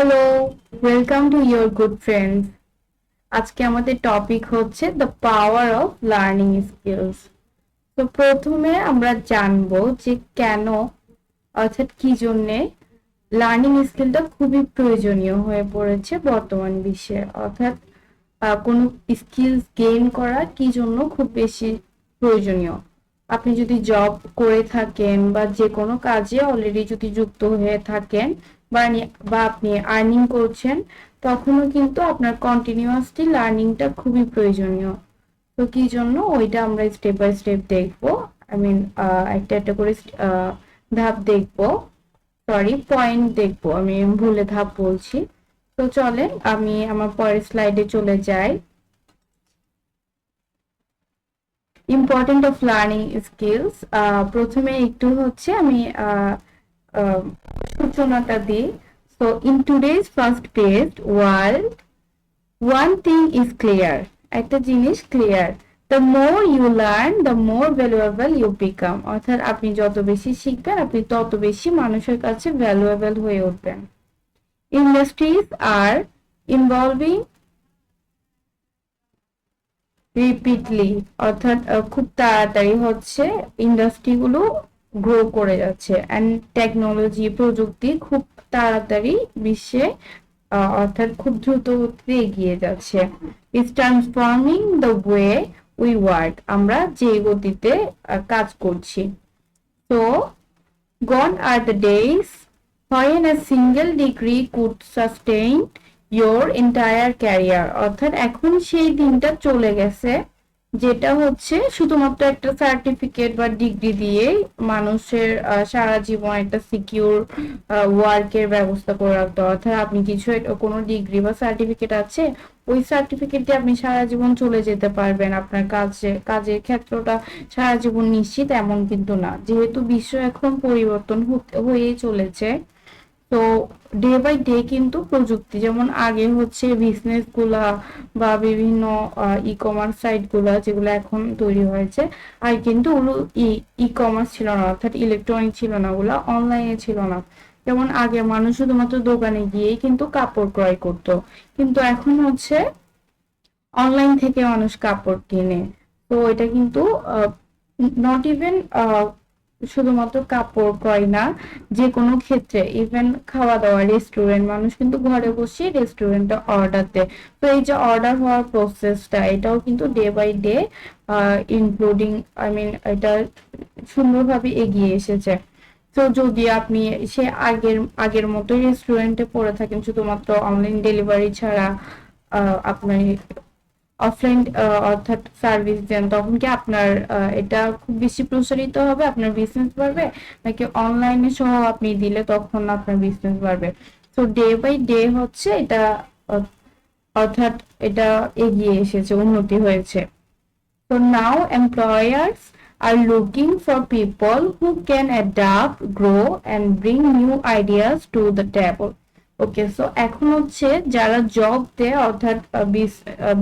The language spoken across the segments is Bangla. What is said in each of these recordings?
Hello welcome to your good friends আজকে আমাদের টপিক হচ্ছে the power of learning skills তো প্রথমে আমরা জানব যে কেন, অর্থাৎ কি জন্যে লার্নিং স্কিলটা খুবই প্রয়োজনীয় হয়ে পড়েছে বর্তমান বিশ্বে। অর্থাৎ কোনো স্কিলস গেইন করা কি জন্য খুব বেশি প্রয়োজনীয়? আপনি যদি জব করে থাকেন বা যে কোনো কাজে অলরেডি যদি যুক্ত হয়ে থাকেন বা আপনি আর্নিং করছেন, তখনও কিন্তু আপনার কন্টিনিউয়াসলি লার্নিংটা খুবই প্রয়োজনীয়। তো কি জন্য ওইটা আমরা স্টেপ বাই স্টেপ দেখব। আই মিন একটা একটা করে ধাপ দেখব। সরি পয়েন্ট দেখব। আমি ভুলে ধাপ বলছি। তো চলেন, আমি আমার পরের স্লাইডে চলে যাই। ইম্পর্টেন্ট অফ লার্নিং স্কিলস প্রথমে একটু হচ্ছে আমি সূচনাটা দিই। So in today's first page world one thing is clear একটা জিনিস clear the more you learn the more valuable you become অর্থাৎ আপনি যত বেশি শিখবেন, আপনি তত বেশি মানুষের কাছে ভ্যালুয়েবল হয়ে উঠবেন। ইন্ডাস্ট্রিজ আর ইনভলভিং রিপিটলি অর্থাৎ খুব তাড়াতাড়ি হচ্ছে। ইন্ডাস্ট্রিগুলো গ্রো করে যাচ্ছে। অ্যান্ড টেকনোলজি প্রযুক্তি খুব তাড়াতাড়ি বিশ্বে অর্থাৎ খুব দ্রুত গতিতে এগিয়ে যাচ্ছে। Is transforming the way we work আমরা যে গতিতে কাজ করছি। তো Gone are the days when a single degree could sustain your entire career অর্থাৎ এখন সেই দিনটা চলে গেছে। যেটা হচ্ছে শুধুমাত্র একটা সার্টিফিকেট বা ডিগ্রি দিয়ে মানুষের সারা জীবন একটা সিকিউর ওয়ার্কের ব্যবস্থা করে রাখতো অর্থাৎ আপনি কিছু কোনো ডিগ্রি বা সার্টিফিকেট আছে, ওই সার্টিফিকেট দিয়ে আপনি সারা জীবন চলে যেতে পারবেন। আপনার কাজে, কাজের ক্ষেত্রটা সারা জীবন নিশ্চিত এমন কিন্তু না। যেহেতু বিশ্ব এখন পরিবর্তন হয়েই চলেছে তো ডে বাই ডে কিন্তু প্রযুক্তি, যেমন আগে হচ্ছে বিজনেসগুলা বা বিভিন্ন ই কমার্স সাইটগুলা যেগুলো এখন তৈরি হয়েছে, আর কিন্তু ওগুলো ই কমার্স ছিল না, অর্থাৎ ইলেকট্রনিক ছিল না, ওগুলো অনলাইনে ছিল না। যেমন আগে মানুষ শুধুমাত্র দোকানে গিয়েই কিন্তু কাপড় ক্রয় করতো, কিন্তু এখন হচ্ছে অনলাইন থেকে মানুষ কাপড় কিনে। তো এটা কিন্তু নট ইভেন শুধুমাত্র কাপড় ক্রয় না যে কোনো ক্ষেত্রে ইভেন খাওয়া দাওয়া রেস্টুরেন্ট মানুষ কিন্তু ঘরে বসে রেস্টুরেন্টে অর্ডার দেয়। তো এই যে অর্ডার হওয়ার প্রসেসটা এটাও কিন্তু day by day including I mean এটা সুন্দরভাবে এগিয়ে এসেছে। তো যদি আপনি সে আগের আগের মতোই রেস্টুরেন্টে পড়ে থাকেন শুধুমাত্র অনলাইন ডেলিভারি ছাড়া আহ, আপনি অফলাইন অর্থাৎ সার্ভিস দেন তখন কি আপনার আহ, এটা খুব বেশি প্রসারিত হবে আপনার বিজনেস বাড়বে? নাকি অনলাইনে সহ আপনি দিলে তখন আপনার বিজনেস বাড়বে? তো ডে বাই ডে হচ্ছে এটা অর্থাৎ এটা এগিয়ে এসেছে উন্নতি হয়েছে। তো now employers are looking for people who can adapt, grow and bring new ideas to the table. Okay so এখন হচ্ছে যারা জব দেয়, অর্থাৎ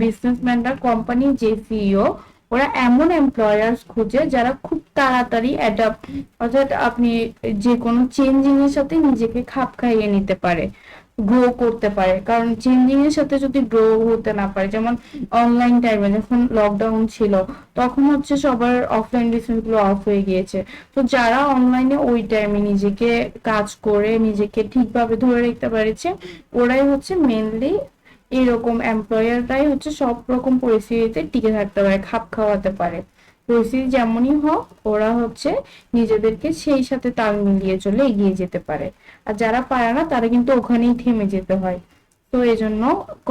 বিজনেসম্যানরা কোম্পানি যে সিইও ওরা এমন এমপ্লয়ার্স খুঁজে যারা খুব তাড়াতাড়ি অ্যাডাপ্ট অর্থাৎ আপনি যে কোনো চেঞ্জিং এর সাথে নিজেকে খাপ খাইয়ে নিতে পারে। গ্রো করতে পারে। কারণ চেঞ্জিং এর সাথে যদি গ্রো হতে না পারে, যেমন অনলাইন টাইমে যখন লকডাউন ছিল, তখন হচ্ছে সবার অফলাইন বিজনেসগুলো অফ হয়ে গিয়েছে। তো যারা অনলাইনে ওই টাইমে নিজেকে কাজ করে, নিজেকে ঠিকভাবে ধরে রাখতে পারেছে, ওরাই হচ্ছে মেনলি এরকম এমপ্লয়াররাই হচ্ছে সব রকম পরিস্থিতিতে টিকে থাকতে পারে, খাপ খাওয়াতে পারে। পরিস্থিতি যেমনই হোক, ওরা হচ্ছে নিজেদেরকে সেই সাথে তাল মিলিয়ে চলে এগিয়ে যেতে পারে। আর যারা পারে না, তারা কিন্তু ওখানেই থেমে যেতে হয়। তো এই জন্য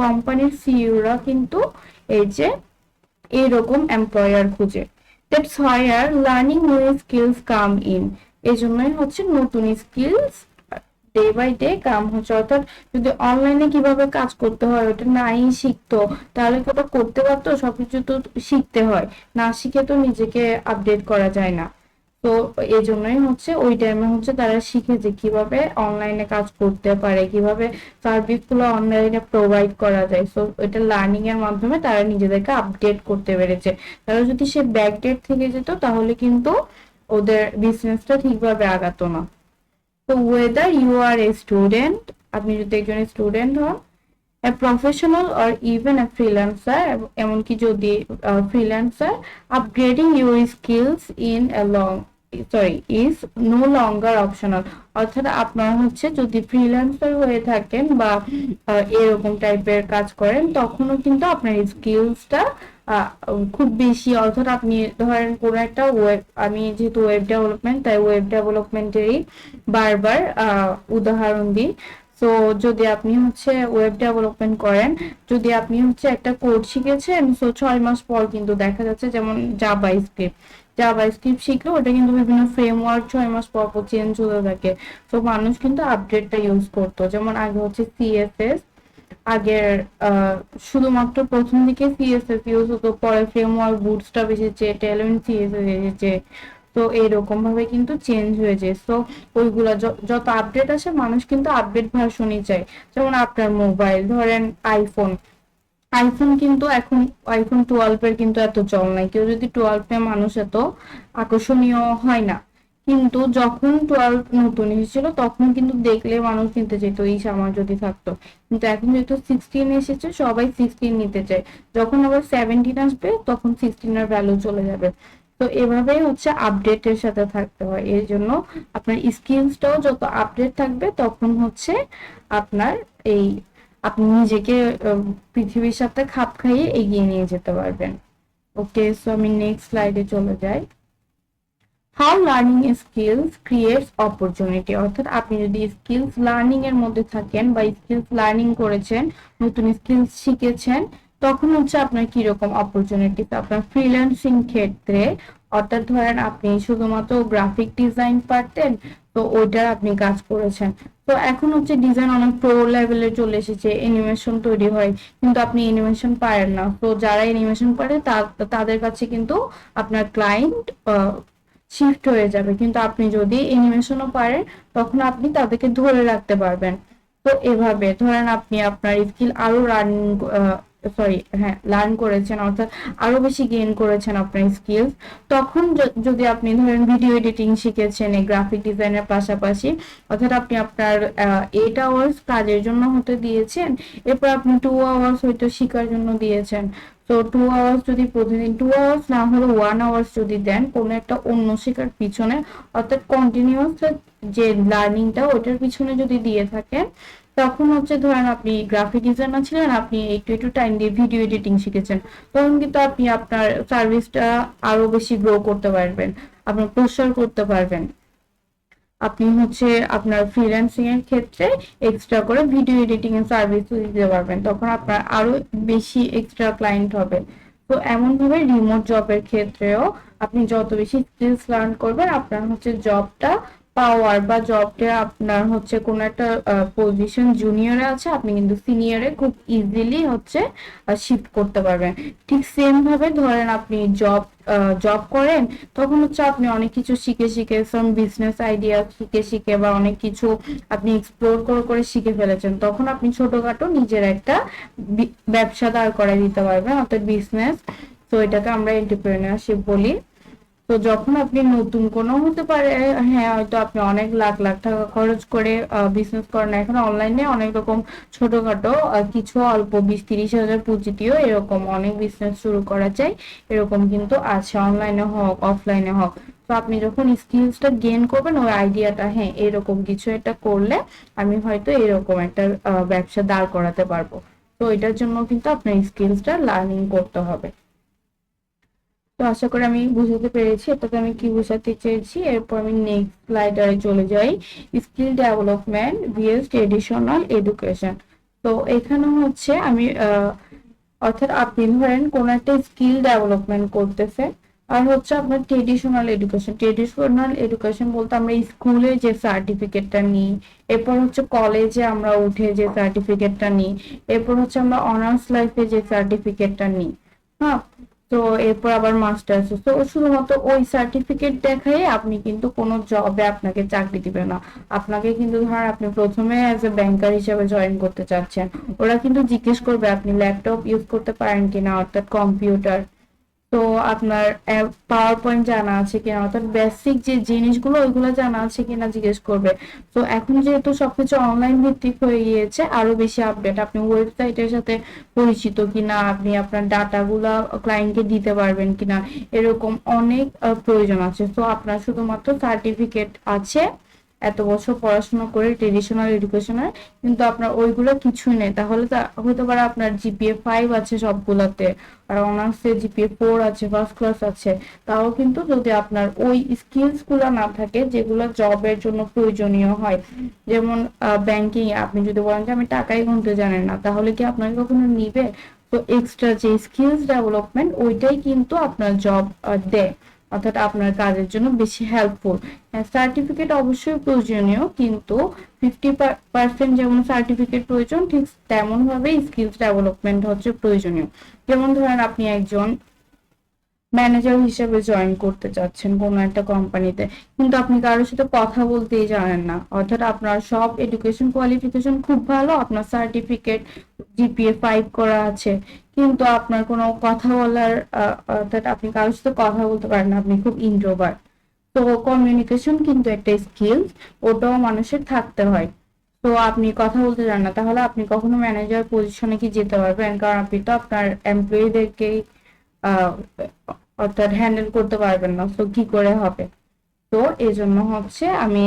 কোম্পানির সিইওরা কিন্তু এই যে এইরকম এমপ্লয়ার খুঁজে। That's where learning new skills come in এই জন্যই হচ্ছে নতুন skills day by day come হচ্ছে। অর্থাৎ যদি অনলাইনে কীভাবে কাজ করতে হয়, ওটা নাই শিখতো, তাহলে কি ওটা করতে পারতো? সবকিছু তো শিখতে হয়। না শিখে তো নিজেকে আপডেট করা যায় না। তো এই জন্যই হচ্ছে ওই টাইমে হচ্ছে তারা শিখে যে কীভাবে অনলাইনে কাজ করতে পারে, কীভাবে সার্ভিসগুলো অনলাইনে প্রোভাইড করা যায়। সো এটা লার্নিং এর মাধ্যমে তারা নিজেদেরকে আপডেট করতে পেরেছে। তারা যদি সে ব্যাকডেট থেকে যেত, তাহলে কিন্তু ওদের বিজনেসটা ঠিকভাবে আগাতো না। So whether you are a student আপনি যদি একজন স্টুডেন্ট হন professional or even a freelancer এব- এমনকি যদি freelancer upgrading your skills in a long sorry is no longer optional অর্থাৎ আপনার হচ্ছে যদি ফ্রিল্যান্সার হয়ে থাকেন বা এরকম টাইপের কাজ করেন, তখনও কিন্তু আপনার স্কিলসটা খুব বেশি, অর্থাৎ আপনি ধরেন কোনো একটা ওয়েব আমি যেহেতু ওয়েব ডেভেলপমেন্ট তাই ওয়েব ডেভেলপমেন্টেরই বারবার উদাহরণ দিই। তো যদি আপনি হচ্ছে ওয়েব ডেভেলপমেন্ট করেন, যদি আপনি হচ্ছে একটা কোড শিখেছেন সো ছয় মাস পর কিন্তু দেখা যাচ্ছে যেমন জাভা স্ক্রিপ্ট জাভা স্ক্রিপ্ট শিখলে ওটা কিন্তু বিভিন্ন ফ্রেমওয়ার্ক ছয় মাস পর পর চেঞ্জ হতে থাকে। তো মানুষ কিন্তু আপডেটটা ইউজ করতো। যেমন আগে হচ্ছে সিএসএস আগের শুধুমাত্র প্রথম দিকে সিএসএস ইউজ হতো, পরে ফ্রেমওয়ার্ক বুটস্ট্র্যাপ এসেছে টেলমেন্ট সিএসএস এসেছে, তো এইরকম ভাবে কিন্তু চেঞ্জ হয়েছে। তো ওইগুলা যত আপডেট আসে, মানুষ কিন্তু আপডেট ভার্সনই চায়। যেমন আপনার মোবাইল ধরেন আইফোন আইফোন কিন্তু এখন আইফোন টুয়েলভ এর কিন্তু এত চল নাই। কেউ যদি টুয়েলভ এ মানুষ এত আকর্ষণীয় হয় না। কিন্তু যখন টুয়েলভ নতুন এসেছিল, তখন কিন্তু দেখলে মানুষ কিনতে যেত এই আমার যদি থাকতো। কিন্তু এখন যেহেতু সিক্সটিন এসেছে, সবাই সিক্সটিন নিতে চায়। যখন আবার সেভেন্টিন আসবে, তখন সিক্সটিনের ভ্যালু চলে যাবে। তো এভাবেই হচ্ছে আপডেটের সাথে থাকতে হয়। এর জন্য আপনার স্কিলসটাও যত আপডেট থাকবে, তখন হচ্ছে আপনার এই আপনি নিজেকে পৃথিবীর সাথে খাপ খাইয়ে এগিয়ে নিয়ে যেতে পারবেন। ওকে সো আমি নেক্সট স্লাইডে চলে যাই। How learning skills creates opportunity অর্থাৎ আপনি যদি স্কিলস লার্নিং এর মধ্যে থাকেন বা স্কিলস লার্নিং করেছেন, নতুন স্কিলস শিখেছেন, তখন হচ্ছে আপনার কি রকম অপরচুনিটি আপনার ফ্রিল্যান্সিং ক্ষেত্রে, অর্থাৎ ধরেন আপনি শুধুমাত্র গ্রাফিক ডিজাইন পারতেন, তো ওইটার আপনি কাজ করেছেন। তো এখন হচ্ছে ডিজাইন অনেক প্রো লেভেলে চলে এসেছে অ্যানিমেশন তৈরি হয়, কিন্তু আপনি অ্যানিমেশন পারেন না। তো যারা অ্যানিমেশন পারে তাদের কাছে কিন্তু আপনার ক্লায়েন্ট শিফট হয়ে যাবে। কিন্তু আপনি যদি অ্যানিমেশনও পারেন, তখন আপনি তাদেরকে ধরে রাখতে পারবেন। তো এভাবে ধরেন আপনি আপনার স্কিল আরও রানিং সরি হ্যাঁ লার্ন করেছেন, অর্থাৎ আরও বেশি গেইন করেছেন আপনার স্কিলস তখন যদি আপনি ধরেন ভিডিও এডিটিং শিখেছেন, এই গ্রাফিক ডিজাইনের পাশাপাশি, অর্থাৎ আপনি আপনার এইট আওয়ার্স কাজের জন্য হতে দিয়েছেন, এরপর আপনি টু আওয়ার্স হয়তো শেখার জন্য দিয়েছেন। তো টু আওয়ার্স যদি প্রতিদিন টু আওয়ার্স না হলে ওয়ান আওয়ার্স যদি দেন, কোনো একটা অন্য শেখার পিছনে, অর্থাৎ কন্টিনিউয়াস যে লার্নিংটা ওটার পিছনে যদি দিয়ে থাকেন, তখন হচ্ছে ধরেন আপনি গ্রাফিক ডিজাইনার ছিলেন, আপনি একটু একটু টাইম দিয়ে ভিডিও এডিটিং শিখেছেন, তখন কিন্তু আপনি আপনার সার্ভিসটা আরও বেশি গ্রো করতে পারবেন, আপনার প্রসার করতে পারবেন। আপনি হচ্ছে আপনার ফ্রিল্যান্সিং এর ক্ষেত্রে এক্সট্রা করে ভিডিও এডিটিং এর সার্ভিস দিতে পারবেন। তখন আপনার আরও বেশি এক্সট্রা ক্লায়েন্ট হবে। তো এমন ভাবে রিমোট জবের ক্ষেত্রেও আপনি যত বেশি স্কিলস লার্ন করবেন, আপনার হচ্ছে জবটা পাওয়ার বা জবটা আপনার হচ্ছে কোনো একটা পজিশন জুনিয়রে আছে, আপনি কিন্তু সিনিয়রে খুব ইজিলি হচ্ছে শিফট করতে পারবেন। ঠিক সেম ভাবে ধরেন আপনি জব জব করেন, তখন হচ্ছে আপনি অনেক কিছু শিখে শিখে সাম বিজনেস আইডিয়া শিখে শিখে বা অনেক কিছু আপনি এক্সপ্লোর করে করে শিখে ফেলেছেন, তখন আপনি ছোটখাটো নিজের একটা ব্যবসা দাঁড় করাই দিতে পারবেন, অর্থাৎ বিজনেস তো এটাকে আমরা এন্টারপ্রেনারশিপ বলি। তো যখন আপনি নতুন কোনো হতে পারে হ্যাঁ হয়তো আপনি অনেক লাখ লাখ টাকা খরচ করে বিজনেস করেন। এখন অনলাইনে অনেক রকম ছোটখাটো কিছু অল্প বিশ, তিরিশ হাজার পুঁজিটিও এরকম অনেক বিজনেস শুরু করা যায়। এরকম কিন্তু আছে অনলাইনে হোক অফলাইনে হোক। তো আপনি যখন স্কিলসটা গেন করবেন, ওই আইডিয়াটা হ্যাঁ এরকম কিছু একটা করলে আমি হয়তো এরকম একটা ব্যবসা দাঁড় করাতে পারব। তো এটার জন্য কিন্তু আপনার স্কিলসটা লার্নিং করতে হবে। তো আশা করি আমি বুঝাতে পেরেছি। এটাতে আমি কি বোঝাতে চেয়েছি? এরপর আমি নেক্সট স্লাইডারে চলে যাই। Skill development VS traditional education তো এখানে হচ্ছে আমি অর্থাৎ আপনি ধরেন কোন একটা স্কিল ডেভেলপমেন্ট করতেছে, আর হচ্ছে আপনার ট্রেডিশনাল এডুকেশন ট্রেডিশনাল এডুকেশন বলতে আমরা স্কুলে যে সার্টিফিকেটটা নিই, এরপর হচ্ছে কলেজে আমরা উঠে যে সার্টিফিকেটটা নিই, এরপর হচ্ছে আমরা অনার্স লাইফে যে সার্টিফিকেটটা নিই হ্যাঁ? তো এরপর আবার মাস্টার্স তো শুধুমাত্র ওই সার্টিফিকেট দেখাই আপনি কিন্তু কোনো জবে আপনাকে চাকরি দিবে না। আপনাকে কিন্তু ধর আপনি প্রথমে অ্যাজ এ ব্যাংকার হিসেবে জয়েন করতে চাচ্ছেন। ওরা কিন্তু জিজ্ঞেস করবে, আপনি ল্যাপটপ ইউজ করতে পারেন কিনা? অর্থাৎ কম্পিউটার তো আপনার পাওয়ার পয়েন্ট জানা আছে কিনা? অর্থাৎ বেসিক যে জিনিসগুলো, ওইগুলো জানা আছে কিনা জিজ্ঞেস করবে। তো এখন যেহেতু সবকিছু অনলাইন ভিত্তিক হয়ে গিয়েছে, আরও বেশি আপডেট আপনি ওয়েবসাইটের সাথে পরিচিত কিনা? আপনি আপনার ডাটাগুলা ক্লায়েন্টকে দিতে পারবেন কিনা? এরকম অনেক প্রয়োজন আছে। তো আপনার শুধুমাত্র সার্টিফিকেট আছে। এত বছর পড়াশোনা করে ট্রেডিশনাল এডুকেশনের কিন্তু আপনার ওইগুলো কিছুই নেই। তাহলে তা হতে পারে আপনার জিপিএ ফাইভ আছে সবগুলাতে, আর অনার্সে জিপিএ ফোর আছে ফার্স্ট ক্লাস আছে। তাও কিন্তু যদি আপনার ওই স্কিলসগুলা না থাকে, যেগুলো জবের জন্য প্রয়োজনীয় হয়, যেমন ব্যাংকিং আপনি যদি বলেন যে আমি টাকাই গুনতে জানেন না, তাহলে কি আপনাকে কখনো নিবে? তো এক্সট্রা যে স্কিলস ডেভেলপমেন্ট ওইটাই কিন্তু আপনার জব দেয়। অর্থাৎ আপনার কাজের জন্য বেশি হেল্পফুল সার্টিফিকেট অবশ্যই প্রয়োজনীয়, কিন্তু ফিফটি পার্সেন্ট যেমন সার্টিফিকেট প্রয়োজন, ঠিক তেমনভাবে স্কিলস ডেভেলপমেন্ট হচ্ছে প্রয়োজনীয়। যেমন ধরেন আপনি একজন ম্যানেজার হিসেবে জয়েন করতে চাচ্ছেন কোনো একটা কোম্পানিতে কিন্তু আপনি কারোর সাথে কথা বলতেই জানেন না। অর্থাৎ আপনার সব এডুকেশন কোয়ালিফিকেশন খুব ভালো, আপনার সার্টিফিকেট জিপিএ ফাইভ করা আছে। কিন্তু আপনার কোনো কথা বলার অর্থাৎ আপনি কারোর সাথে কথা বলতে পারেন না। আপনি খুব ইন্ট্রোভার্ট তো কমিউনিকেশন কিন্তু একটা স্কিল ওটাও মানুষের থাকতে হয়। তো আপনি কথা বলতে জানেন না, তাহলে আপনি কখনো ম্যানেজার পজিশনে কি যেতে পারবেন? কারণ আপনি তো আপনার এমপ্লয়ীদেরকেই অর্থাৎ হ্যান্ডেল করতে পারবেন না। তো কি করে হবে? তো এই জন্য হচ্ছে আমি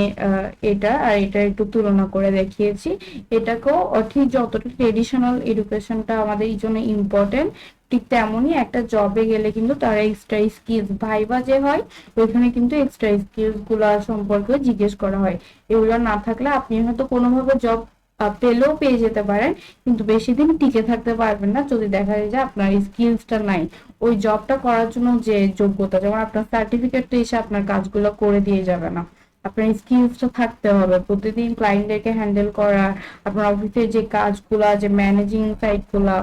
এটা আর এটা একটু তুলনা করে দেখিয়েছি। এটাকেও ঠিক যতটা ট্রেডিশনাল এডুকেশনটা আমাদের এই জন্য ইম্পর্টেন্ট ঠিক তেমনই একটা জবে গেলে কিন্তু তারা এক্সট্রা স্কিলস ভাইবা যে হয়, ওইখানে কিন্তু এক্সট্রা স্কিলসগুলা সম্পর্কে জিজ্ঞেস করা হয়। এগুলো না থাকলে আপনি হয়তো কোনোভাবে জব পেলেও পেয়ে যেতে পারেন, কিন্তু বেশি দিন টিকে থাকতে পারবেন না যদি দেখা যায় যে আপনার স্কিলসটা নাই। ওই জবটা করার জন্য যে যোগ্যতা, যেমন আপনার সার্টিফিকেট তো এসে আপনার কাজগুলো করে দিয়ে যাবে না। আপনার স্কিলসটা থাকতে হবে। প্রতিদিন ক্লায়েন্টদেরকে হ্যান্ডেল করা, আপনার অফিসের যে কাজগুলা, যে ম্যানেজিং সাইটগুলা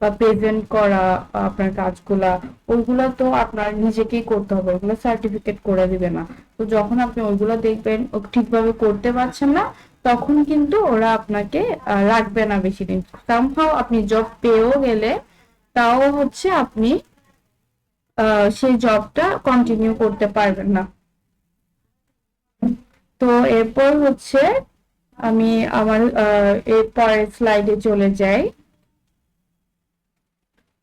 বা প্রেজেন্ট করা, আপনার কাজগুলা, ওইগুলা তো আপনার নিজেকেই করতে হবে। ওইগুলো সার্টিফিকেট করে দিবে না। তো যখন আপনি ওইগুলো দেখবেন ঠিকভাবে করতে পারছেন না তখন কিন্তু ওরা আপনাকে রাখবে না বেশি দিন। সামহাও আপনি জব পেয়েও গেলে তাও হচ্ছে আপনি সেই জবটা কন্টিনিউ করতে পারবেন না। তো এরপর হচ্ছে আমি আমার এর পরের স্লাইডে চলে যাই।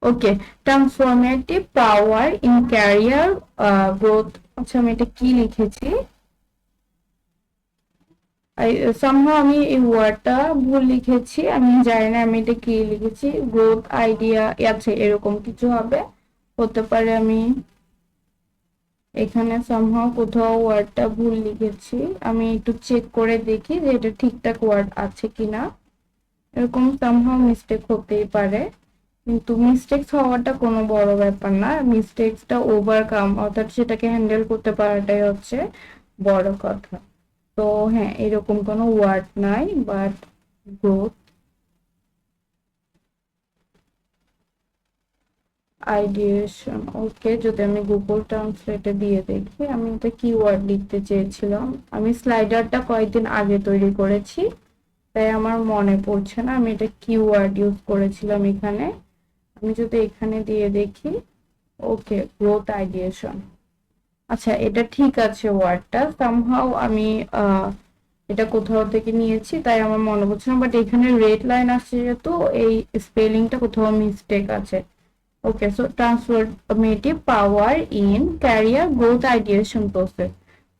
Okay transformative power in career growth আচ্ছা আমি এটা কি লিখেছি? সামহাও আমি এই ওয়ার্ডটা ভুল লিখেছি, আমি জানি না আমি এটা কি লিখেছি গ্রোথ আইডিয়া আছে, এরকম কিছু হবে। হতে পারে আমি এখানে সামহাও কোথাও ওয়ার্ডটা ভুল লিখেছি, আমি একটু চেক করে দেখি যে এটা ঠিকঠাক ওয়ার্ড আছে কিনা। এরকম সামহাও মিস্টেক হতেই পারে। কিন্তু মিস্টেক্স হওয়াটা কোনো বড় ব্যাপার না মিস্টেক্সটা ওভারকাম অর্থাৎ সেটাকে হ্যান্ডেল করতে পারাটাই হচ্ছে বড় কথা। তো হ্যাঁ এরকম কোনো ওয়ার্ড নাই বাট গ্রোথ আইডিয়েশন ওকে যদি আমি গুগল ট্রান্সলেটে দিয়ে দেখি, আমি এটা কি ওয়ার্ড লিখতে চেয়েছিলাম। আমি স্লাইডারটা কয়েকদিন আগে তৈরি করেছি, তাই আমার মনে পড়ছে না, আমি এটা কি ওয়ার্ড ইউজ করেছিলাম এখানে। আমি যদি এখানে দিয়ে দেখি ওকে গ্রোথ আইডিয়েশন আচ্ছা এটা ঠিক আছে ওয়ার্ডটা। সামহাও আমি এটা কোথাও থেকে নিয়েছি, তাই আমার মনে পড়ছে না বাট এখানে রেড লাইন আসছে যেহেতু, এই স্পেলিংটা কোথাও মিস্টেক আছে। Okay so transformative power in career growth ideation process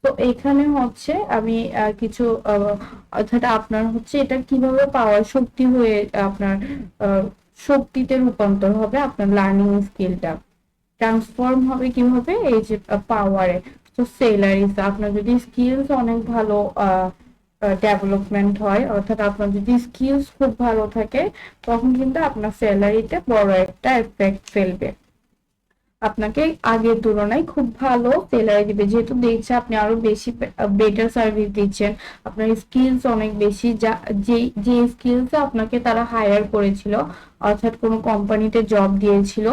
তো এখানে হচ্ছে আমি কিছু অর্থাৎ আপনার হচ্ছে এটা কীভাবে পাওয়ার শক্তি হয়ে আপনার শক্তিতে রূপান্তর হবে আপনার লার্নিং স্কিলটা ট্রান্সফর্ম হবে কীভাবে? এই যে পাওয়ারে তো সেলারিস আপনার যদি স্কিলস অনেক ভালো ডেভেলপমেন্ট হয়, অর্থাৎ আপনার যদি স্কিলস খুব ভালো থাকে, তখন কিন্তু আপনার স্যালারিতে বড় একটা এফেক্ট ফেলবে। আপনাকে আগের তুলনায় খুব ভালো স্যালারি দিবে। যেহেতু দেখছে আপনি আরও বেশি বেটার সার্ভিস দিচ্ছেন। আপনার স্কিলস অনেক বেশি, যা যে যে স্কিলস আপনাকে তারা হায়ার করেছিল, অর্থাৎ কোনো কোম্পানিতে জব দিয়েছিল,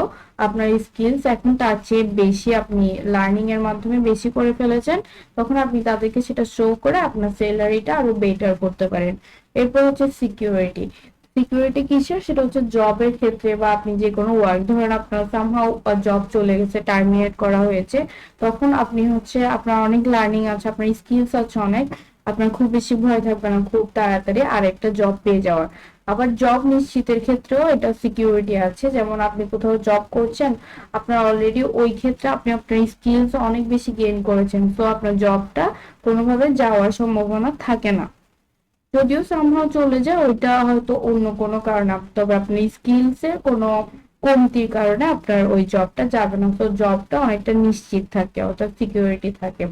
আপনার স্কিলস এখন তার চেয়ে বেশি। আপনি লার্নিং এর মাধ্যমে বেশি করে ফেলেছেন, তখন আপনি তাদেরকে সেটা শো করে আপনার স্যালারিটা আরও বেটার করতে পারেন। এরপর হচ্ছে সিকিউরিটি সিকিউরিটি কিসের সেটা হচ্ছে জবের ক্ষেত্রে বা আপনি যে কোনো ওয়ার্ক ধরেন আপনার সামহাও জব চলে গেছে টার্মিনেট করা হয়েছে, তখন আপনি হচ্ছে আপনার অনেক লার্নিং আছে, আপনার স্কিলস আছে অনেক, আপনার খুব বেশি ভয় থাকবে না, খুব তাড়াতাড়ি আরেকটা জব পেয়ে যাওয়ার। আবার জব নিশ্চিতের ক্ষেত্রেও এটা সিকিউরিটি আছে, যেমন আপনি কোথাও জব করছেন, আপনার অলরেডি ওই ক্ষেত্রে আপনি আপনার স্কিলস অনেক বেশি গেইন করেছেন তো আপনার জবটা কোনোভাবে যাওয়ার সম্ভাবনা থাকে না। যদিও সামহাও চলে যায়, ওইটা হয়তো অন্য কোনো কারণে তবে আপনি স্কিলসে কোনো কমতির কারণে আপনার ওই জবটা যাবে না। তো জবটা অনেকটা নিশ্চিত থাকে, অর্থাৎ সিকিউরিটি থাকে।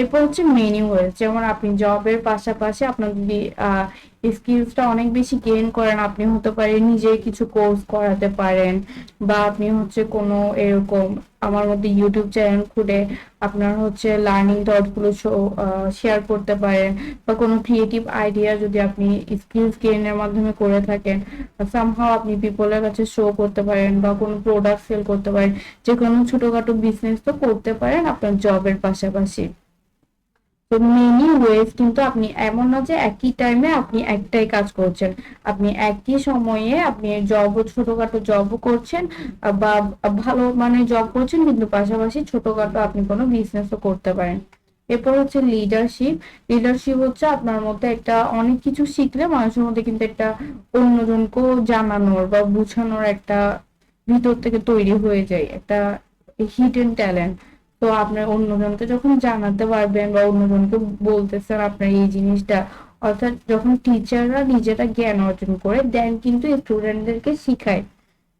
এরপর হচ্ছে মেনু যেমন আপনি জবের পাশাপাশি আপনার যদি স্কিলসটা অনেক বেশি গেইন করেন, আপনি হতে পারে নিজে কিছু কোর্স করাতে পারেন বা আপনি হচ্ছে কোনো এরকম আমার মধ্যে ইউটিউব চ্যানেল খুলে আপনার হচ্ছে লার্নিং ডটগুলো শেয়ার করতে পারেন বা কোনো ক্রিয়েটিভ আইডিয়া যদি আপনি স্কিলস গেইনের মাধ্যমে করে থাকেন সামহাও আপনি পিপলের কাছে শো করতে পারেন বা কোনো প্রোডাক্ট সেল করতে পারেন যে কোনো ছোটখাটো বিজনেস তো করতে পারেন আপনার জবের পাশাপাশি। তো মেনি ওয়েজ কিন্তু আপনি এমন না যে একই টাইমে আপনি একটাই কাজ করছেন। আপনি একই সময়ে আপনি জবও ছোটখাটো জবও করছেন, বা ভালো মানে জব করছেন, কিন্তু পাশাপাশি ছোটখাটো আপনি কোনো বিজনেসও করতে পারেন। এরপর হচ্ছে লিডারশিপ লিডারশিপ হচ্ছে আপনার মধ্যে একটা অনেক কিছু শিখলে মানুষের মধ্যে কিন্তু একটা অন্যজনকেও জানানোর বা বুঝানোর একটা ভিতর থেকে তৈরি হয়ে যায়, একটা হিডেন ট্যালেন্ট তো আপনার অন্যজনকে যখন জানাতে পারবেন বা অন্যজনকে বলতেছেন আপনার এই জিনিসটা, অর্থাৎ যখন টিচাররা নিজেরা জ্ঞান অর্জন করে দেন কিন্তু স্টুডেন্টদেরকে শিখায়।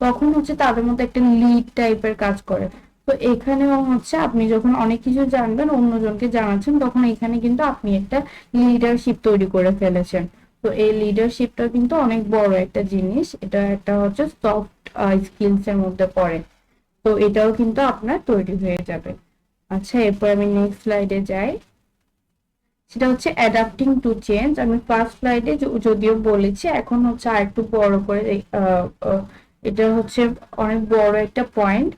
তখন হচ্ছে তাদের মধ্যে একটা লিড টাইপের কাজ করে। তো এখানেও হচ্ছে আপনি যখন অনেক কিছু জানবেন, অন্যজনকে জানাচ্ছেন, তখন এখানে কিন্তু আপনি একটা লিডারশিপ তৈরি করে ফেলেছেন। তো এই লিডারশিপটা কিন্তু অনেক বড় একটা জিনিস। এটা একটা হচ্ছে সফট স্কিলস এর মধ্যে পড়ে। তো এটাও কিন্তু আপনার তৈরি হয়ে যাবে। আচ্ছা এরপর আমি নেক্সট স্লাইডে যাই। সেটা হচ্ছে অ্যাডাপ্টিং টু চেঞ্জ আমি ফার্স্ট স্লাইডে যদিও বলেছি, এখন হচ্ছে আর একটু বড় করে এটা হচ্ছে অনেক বড় একটা পয়েন্ট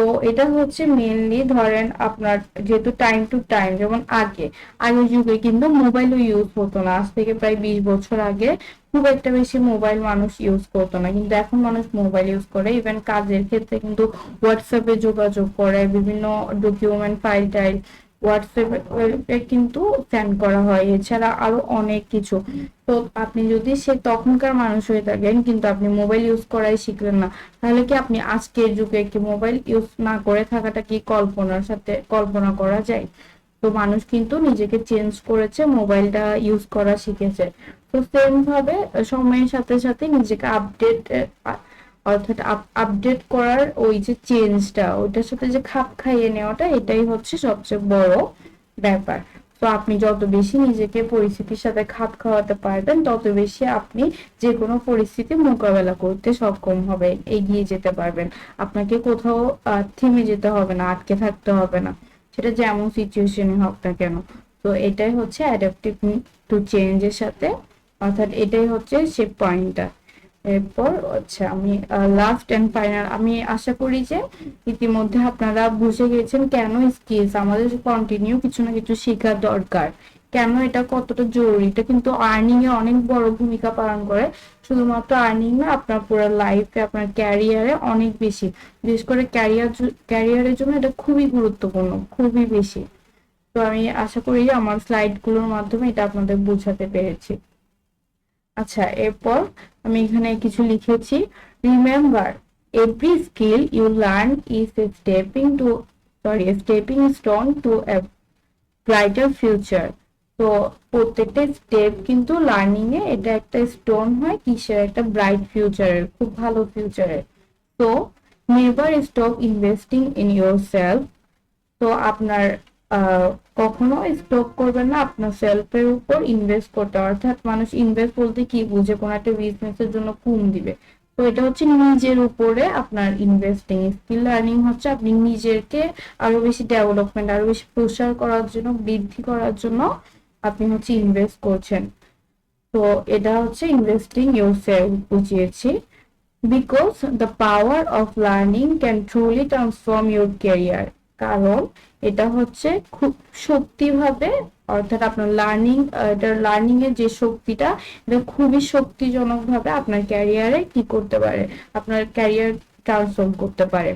তো এটা হচ্ছে মেনলি ধরেন আপনার যেহেতু টাইম টু টাইম যেমন আগে, আগের যুগে কিন্তু মোবাইলও ইউজ হতো না। আজ থেকে প্রায় বিশ বছর আগে খুব একটা বেশি মোবাইল মানুষ ইউজ করতো না। কিন্তু এখন মানুষ মোবাইল ইউজ করে। ইভেন কাজের ক্ষেত্রে কিন্তু হোয়াটসঅ্যাপে যোগাযোগ করে, বিভিন্ন ডকুমেন্ট ফাইল টাইল হোয়াটসঅ্যাপে কিন্তু সেন্ড করা হয়। এছাড়া আরও অনেক কিছু। তো আপনি যদি সে তখনকার মানুষ হয়ে থাকেন, কিন্তু আপনি মোবাইল ইউজ করাই শিখলেন না, তাহলে কি আপনি আজকের যুগে কি মোবাইল ইউজ না করে থাকাটা কি কল্পনার সাথে কল্পনা করা যায়? তো মানুষ কিন্তু নিজেকে চেঞ্জ করেছে মোবাইলটা ইউজ করা শিখেছে। তো সেম ভাবে সময়ের সাথে সাথে নিজেকে আপডেট অর্থাৎ আপডেট করার ওই যে চেঞ্জটা ওইটার সাথে যে খাপ খাইয়ে নেওয়াটা, এটাই হচ্ছে সবচেয়ে বড় ব্যাপার। তো আপনি যত বেশি নিজেকে পরিস্থিতির সাথে খাপ খাওয়াতে পারবেন, তত বেশি আপনি যে কোনো পরিস্থিতি মোকাবেলা করতে সক্ষম হবেন, এগিয়ে যেতে পারবেন। আপনাকে কোথাও থেমে যেতে হবে না, আটকে থাকতে হবে না। সেটা যেমন সিচুয়েশনে হোক না কেন। তো এটাই হচ্ছে অ্যাডাপটিভ টু চেঞ্জের সাথে, অর্থাৎ এটাই হচ্ছে সে পয়েন্টটা এরপর আচ্ছা আমি লাস্ট এন্ড ফাইনাল আমি আশা করি যে ইতিমধ্যে আপনারা বুঝে গেছেন কেন স্কিলস আমাদের কন্টিনিউ কিছু না কিছু শেখার দরকার। কেন এটা কতটা জরুরি? এটা কিন্তু আর্নিং এ অনেক বড় ভূমিকা পালন করে। শুধুমাত্র আর্নিং না, আপনার পুরো লাইফে আপনার ক্যারিয়ারে অনেক বেশি। বিশেষ করে ক্যারিয়ার ক্যারিয়ারের জন্য এটা খুবই গুরুত্বপূর্ণ, খুবই বেশি। তো আমি আশা করি আমার স্লাইডগুলোর মাধ্যমে এটা আপনাদের বোঝাতে পেরেছি। আচ্ছা এরপর আমি এখানে কিছু লিখেছি। Remember every skill you learn is a stepping to sorry stepping stone to a brighter future তো প্রত্যেকটা স্টেপ কিন্তু লার্নিং এ এটা একটা স্টোন হয়, কিসের? একটা ব্রাইট ফিউচারের খুব ভালো ফিউচারের তো never stop investing in yourself তো আপনার কখনো স্টপ করবেন না, আপনার সেলফের উপর ইনভেস্ট করতে অর্থাৎ মানুষ ইনভেস্ট বলতে কি বুঝে? কোনো একটা বিজনেসের জন্য কুম দিবে? তো এটা হচ্ছে নিজের উপরে আপনার ইনভেস্টিং স্কিল লার্নিং হচ্ছে আপনি নিজেকে আরও বেশি ডেভেলপমেন্ট আরও বেশি প্রসার করার জন্য, বৃদ্ধি করার জন্য আপনি হচ্ছে ইনভেস্ট করছেন। তো এটা হচ্ছে ইনভেস্টিং ইউর সেলফ বুঝিয়েছি। Because the power of learning can truly transform your career কারণ এটা হচ্ছে খুব সত্যিভাবে অর্থাৎ আপনার লার্নিং এটার লার্নিং এর যে শক্তিটা, এটা খুবই শক্তিজনক ভাবে আপনার ক্যারিয়ারে কি করতে পারে, আপনার ক্যারিয়ার ট্রান্সফর্ম করতে পারে।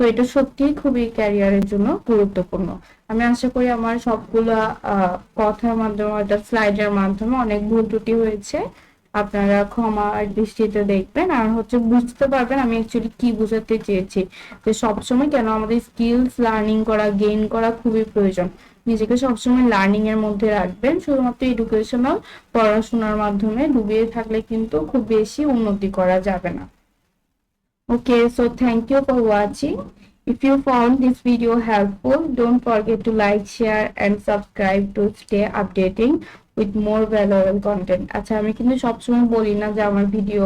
তো এটা সত্যি খুবই ক্যারিয়ারের জন্য গুরুত্বপূর্ণ। আমি আশা করি আমার সবগুলা কথার মাধ্যমে একটা স্লাইডের মাধ্যমে অনেক ভুল ত্রুটি হয়েছে। আপনারা ক্ষমা দৃষ্টিতে দেখবেন আর হচ্ছে বুঝতে পারবেন আমি অ্যাকচুয়ালি কি বোঝাতে চেয়েছি। যে সবসময় কেন আমাদের স্কিলস লার্নিং করা গেইন করা খুবই প্রয়োজন। নিজেকে সবসময় লার্নিং এর মধ্যে রাখবেন। শুধুমাত্র এডুকেশনাল পড়াশোনার মাধ্যমে ডুবিয়ে থাকলে কিন্তু খুব বেশি উন্নতি করা যাবে না। Okay so thank you for watching. If you found this video helpful, don't forget to like, share and subscribe to stay updating with more valuable content আচ্ছা আমি কিন্তু সবসময় বলি না যে আমার ভিডিও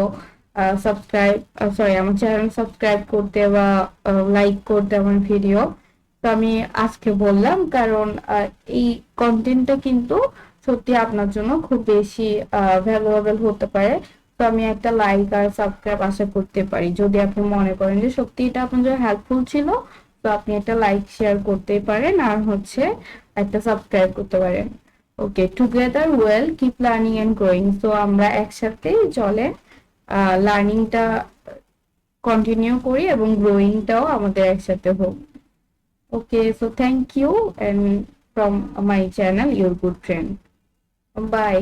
সাবস্ক্রাইব সরি আমার চ্যানেল সাবস্ক্রাইব করতে বা লাইক করতে আমার ভিডিও তো আমি আজকে বললাম, কারণ এই কন্টেন্টটা কিন্তু সত্যি আপনার জন্য খুব বেশি ভ্যালুয়েবল হতে পারে। তো আমি একটা লাইক আর সাবস্ক্রাইব আশা করতে পারি। যদি আপনি মনে করেন যে সত্যি এটা আপনার জন্য হেল্পফুল ছিল, তো আপনি একটা লাইক শেয়ার করতেই পারেন আর হচ্ছে একটা সাবস্ক্রাইব করতে পারেন। Okay together we'll keep learning and growing so আমরা একসাথে চলে লার্নিংটা কন্টিনিউ করি এবং গ্রোয়িংটাও আমাদের একসাথে হোক। Okay so thank you and from my channel your good friend bye